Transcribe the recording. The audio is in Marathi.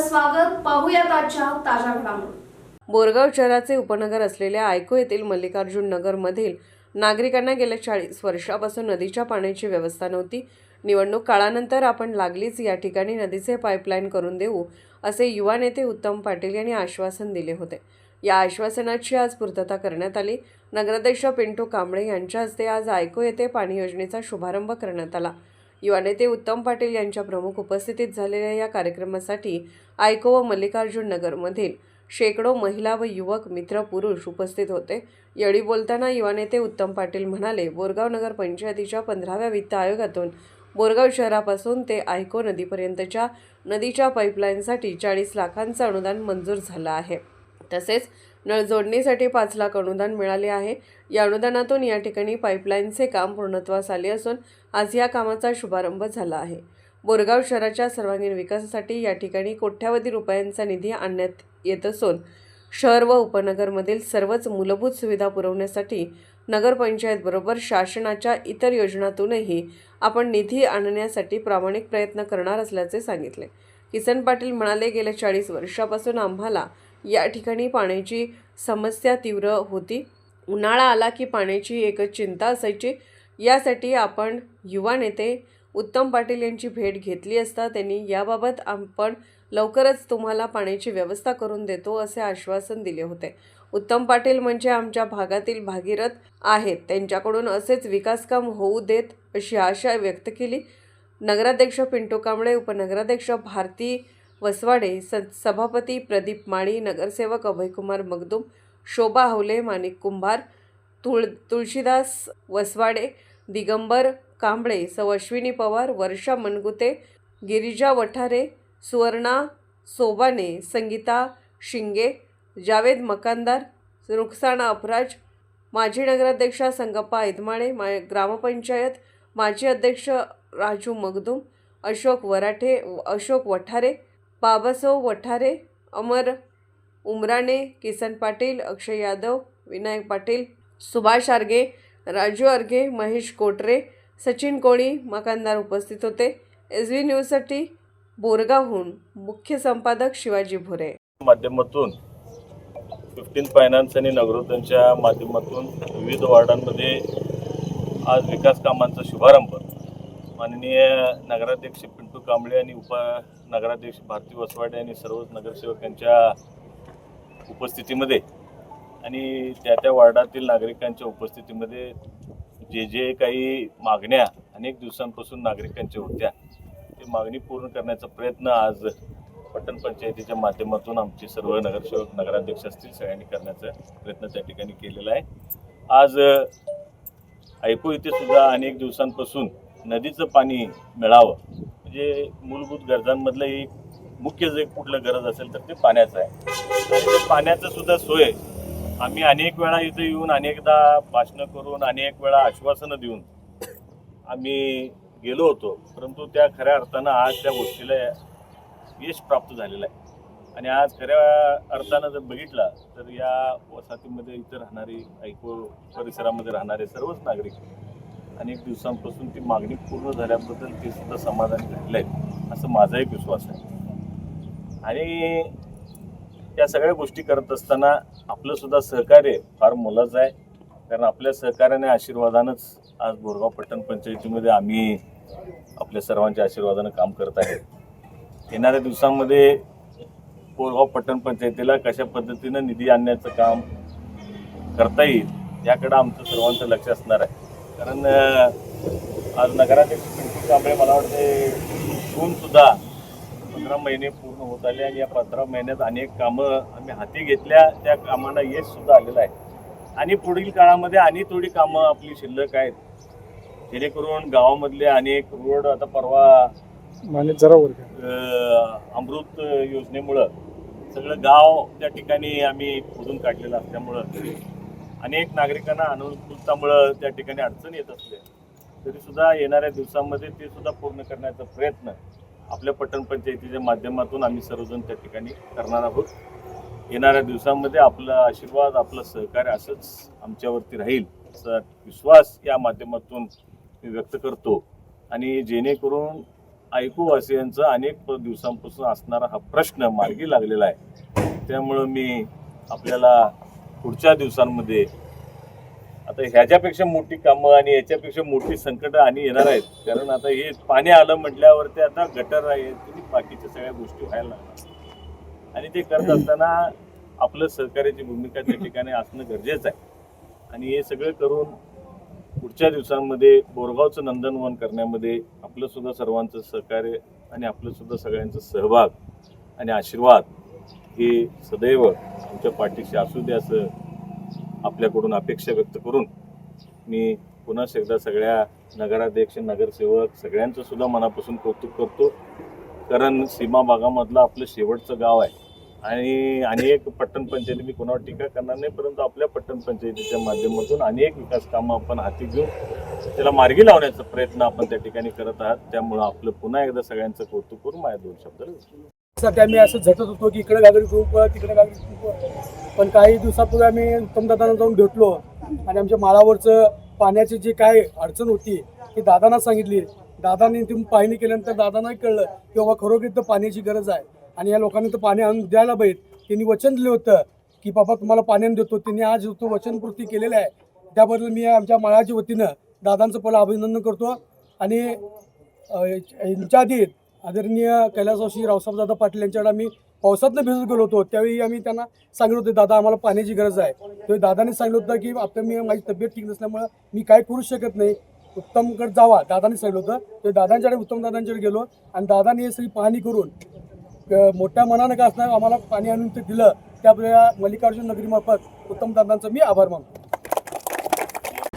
स्वागत पाहूयात आजच्या ताज्या घडामोडी. बोरगाव शहराचे उपनगर असलेल्या आयको येथील मल्लिकार्जुन नगरमधील नागरिकांना गेल्या चाळीस वर्षापासून नदीच्या पाण्याची व्यवस्था नव्हती. निवडणूक काळानंतर आपण लागलीच या ठिकाणी नदीचे पाईपलाईन करून देऊ असे युवा नेते उत्तम पाटील यांनी आश्वासन दिले होते. या आश्वासनाची आज पूर्तता करण्यात आली. नगराध्यक्ष पिंटू कांबळे यांच्या हस्ते आज आयको येथे पाणी योजनेचा शुभारंभ करण्यात आला. युवा नेते उत्तम पाटील यांच्या प्रमुख उपस्थितीत झालेल्या या कार्यक्रमासाठी आयको व मल्लिकार्जुन नगरमधील शेकडो महिला व युवक मित्र पुरुष उपस्थित होते. यावेळी बोलताना युवा नेते उत्तम पाटील म्हणाले बोरगाव नगर पंचायतीच्या पंधराव्या वित्त आयोगातून बोरगाव शहरापासून ते आयको नदीपर्यंतच्या नदीच्या पाईपलाईनसाठी चाळीस लाखांचं अनुदान मंजूर झालं आहे. तसेच नळ जोडणीसाठी पाच लाख अनुदान मिळाले आहे. या अनुदानातून या ठिकाणी पाईपलाईनचे काम पूर्णत्वास आले असून आज या कामाचा शुभारंभ झाला आहे. बोरगाव शहराच्या सर्वांगीण विकासासाठी या ठिकाणी कोट्यावधी रुपयांचा निधी आणण्यात येत असून शहर व उपनगरमधील सर्वच मूलभूत सुविधा पुरवण्यासाठी नगरपंचायतबरोबर शासनाच्या इतर योजनातूनही आपण निधी आणण्यासाठी प्रामाणिक प्रयत्न करणार असल्याचे सांगितले. किसन पाटील म्हणाले गेल्या चाळीस वर्षापासून आम्हाला या ठिकाणी पाण्याची समस्या तीव्र होती. उन्हाळा आला की पाण्याची एकच चिंता असायची. यासाठी आपण युवा नेते उत्तम पाटील यांची भेट घेतली असता त्यांनी याबाबत आपण लवकरच तुम्हाला पाण्याची व्यवस्था करून देतो असे आश्वासन दिले होते. उत्तम पाटील म्हणजे आमच्या भागातील भागीरथ आहेत. त्यांच्याकडून असेच विकासकाम होऊ देत अशी आशा व्यक्त केली. नगराध्यक्ष पिंटू कांबळे उपनगराध्यक्ष भारती वसवाडे स सभापती प्रदीप माळी नगरसेवक अभयकुमार मगदूम शोभा हवले माणिक कुंभार तुळ तुळशीदास वसवाडे दिगंबर कांबळे सौ अश्विनी पवार वर्षा मनगुते गिरिजा वठारे सुवर्णा सोबाने संगीता शिंगे जावेद मकानदार रुखसाणा अपराज माजी नगराध्यक्षा संगप्पा ऐदमाळे मा ग्रामपंचायत माजी अध्यक्ष राजू मगदूम अशोक वराठे अशोक वठारे बाबासाहेब वठारे अमर उमराणे किसन पाटील अक्षय यादव विनायक पाटील सुभाष आर्गे राजू अर्गे महेश कोटरे सचिन कोळी मकानदार उपस्थित होते. एस व्ही न्यूजसाठी बोरगावहून मुख्य संपादक शिवाजी भोरे. माध्यमातून फिफ्टीन फायनान्स आणि नगरोत्यांच्या माध्यमातून विविध वार्डांमध्ये आज विकास कामांचा शुभारंभ. माननीय नगराध्यक्ष पिंटू कांबळे आणि उपनगराध्यक्ष भारती वसवाडे आणि सर्वच नगरसेवकांच्या उपस्थितीमध्ये आणि त्या त्या वार्डातील नागरिकांच्या उपस्थितीमध्ये जे जे काही मागण्या अनेक दिवसांपासून नागरिकांच्या होत्या ते मागणी पूर्ण करण्याचा प्रयत्न आज पट्टण पंचायतीच्या माध्यमातून आमचे सर्व नगरसेवक नगराध्यक्ष असतील सगळ्यांनी करण्याचा प्रयत्न त्या ठिकाणी केलेला आहे. आज ऐकू येथे सुद्धा अनेक दिवसांपासून नदीचं पाणी मिळावं. म्हणजे मूलभूत गरजांमधलं एक मुख्य जे कुठलं गरज असेल तर ते पाण्याचं आहे. आणि ते पाण्याचं सुद्धा सोय आम्ही अनेक वेळा इथे येऊन अनेकदा भाषणं करून अनेक वेळा आश्वासनं देऊन आम्ही गेलो होतो. परंतु त्या खऱ्या अर्थानं आज त्या गोष्टीला यश प्राप्त झालेलं आहे. आणि आज खऱ्या अर्थानं जर बघितलं तर या वसाहतीमध्ये इथं राहणारी ऐको परिसरामध्ये राहणारे सर्वच नागरिक अनेक दिवसांपासून ती मागणी पूर्ण झाल्याबद्दल ते सुद्धा समाधान झालेलं आहे असं माझा एक विश्वास आहे. आणि या सगळ्या गोष्टी करत असताना आपलं सुद्धा सहकार्य फार मोलाचं आहे. कारण आपल्या सहकार्याने आशीर्वादानंच आज बोरगाव पट्टण पंचायतीमध्ये आम्ही आपल्या सर्वांच्या आशीर्वादानं काम करत आहे. येणाऱ्या दिवसांमध्ये बोरगाव पट्टण पंचायतीला कशा पद्धतीनं निधी आणण्याचं काम करता येईल याकडं आमचं सर्वांचं लक्ष असणार आहे. कारण आज नगराध्यक्ष पिंटू कांबळे मला वाटते सुद्धा पंधरा महिने पूर्ण होत आले आणि या पंधरा महिन्यात अनेक कामं आम्ही हाती घेतल्या. त्या कामांना यश सुद्धा आलेलं आहे. आणि पुढील काळामध्ये आणि थोडी कामं आपली शिल्लक आहेत. जेणेकरून गावामधले अनेक रोड आता परवा अमृत योजनेमुळं सगळं गाव त्या ठिकाणी आम्ही खोदून काढलेलं असल्यामुळं अनेक नागरिकांना अनुकूलतामुळं त्या ठिकाणी अडचण येत असते तरी सुद्धा येणाऱ्या दिवसांमध्ये ते सुद्धा पूर्ण करण्याचा प्रयत्न आपल्या पट्टण पंचायतीच्या माध्यमातून आम्ही सर्वजण त्या ठिकाणी करणार आहोत. येणाऱ्या दिवसांमध्ये आपला आशीर्वाद आपलं सहकार्य असंच आमच्यावरती राहील असा विश्वास या माध्यमातून मी व्यक्त करतो. आणि जेणेकरून ऐकूवासियांचा अनेक दिवसांपासून असणारा हा प्रश्न मार्गी लागलेला आहे. त्यामुळं मी आपल्याला पुढच्या दिवसांमध्ये आता ह्याच्यापेक्षा मोठी कामं आणि याच्यापेक्षा मोठी संकट आणि येणार आहेत. कारण आता हे पाणी आलं म्हटल्यावरती आता गटर आहे आणि बाकीच्या सगळ्या गोष्टी व्हायला लागणार आणि ते करत असताना आपलं सहकार्याची भूमिका त्या ठिकाणी असणं गरजेचं आहे. आणि हे सगळं करून पुढच्या दिवसांमध्ये बोरगावचं नंदनवन करण्यामध्ये आपलं सुद्धा सर्वांचं सहकार्य आणि आपलं सुद्धा सगळ्यांचा सहभाग आणि आशीर्वाद हे सदैव आमच्या पाठीशी असू दे असं आपल्याकडून अपेक्षा व्यक्त करून मी पुन्हा एकदा सगळ्या नगराध्यक्ष नगरसेवक सगळ्यांचं सुद्धा मनापासून कौतुक करतो. कारण सीमा भागामधलं आपलं शेवटचं गाव आहे. आणि अनेक पट्टण पंचायती मी कोणावर टीका करणार नाही परंतु आपल्या पट्टण पंचायतीच्या माध्यमातून अनेक विकास कामं आपण हाती घेऊन त्याला मार्गी लावण्याचा प्रयत्न आपण त्या ठिकाणी करत आहात. त्यामुळं आपलं पुन्हा एकदा सगळ्यांचं कौतुक करून माझ्या दोन शब्द व्यक्त साठी आम्ही असं झटत होतो की इकडे गागरी ग्रुप तिकडे गागरी ग्रुप पण काही दिवसापूर्वी आम्ही उत्तमदादांना जाऊन भेटलो आणि आमच्या माळावरचं पाण्याची जी काय अडचण होती ती दादांना सांगितली. दादांनी ती पाहणी केल्यानंतर दादांनाही कळलं की बाबा खरोखर तर पाण्याची गरज आहे. आणि या लोकांनी तर पाणी आणून द्यायला पाहिजे त्यांनी वचन दिलं होतं की बाबा तुम्हाला पाण्याने देतो. त्यांनी आज तो वचनपूर्ती केलेलं आहे. त्याबद्दल मी आमच्या माळाच्या वतीनं दादांचं पहिलं अभिनंदन करतो. आणि यांच्या आधी आदरणीय कैलासवासी रावसाहेबदादा पाटील यांच्याकडे आम्ही पावसातनं भिजत गेलो होतो. त्यावेळी आम्ही त्यांना सांगितलं होतं दादा आम्हाला पाण्याची गरज आहे. त्यावेळी दादाने सांगितलं होतं की आता मी माझी तब्येत ठीक नसल्यामुळं मी काय करू शकत नाही. उत्तमकडे जावा दादाने सांगितलं होतं. ते दादांच्याकडे उत्तम दादांच्याकडे गेलो आणि दादाने हे सगळी पाहणी करून मोठ्या मनानं का असणार आम्हाला पाणी आणून ते दिलं. त्यामुळे मल्लिकार्जुन नगरीमार्फत उत्तम दादांचा मी आभार मानतो.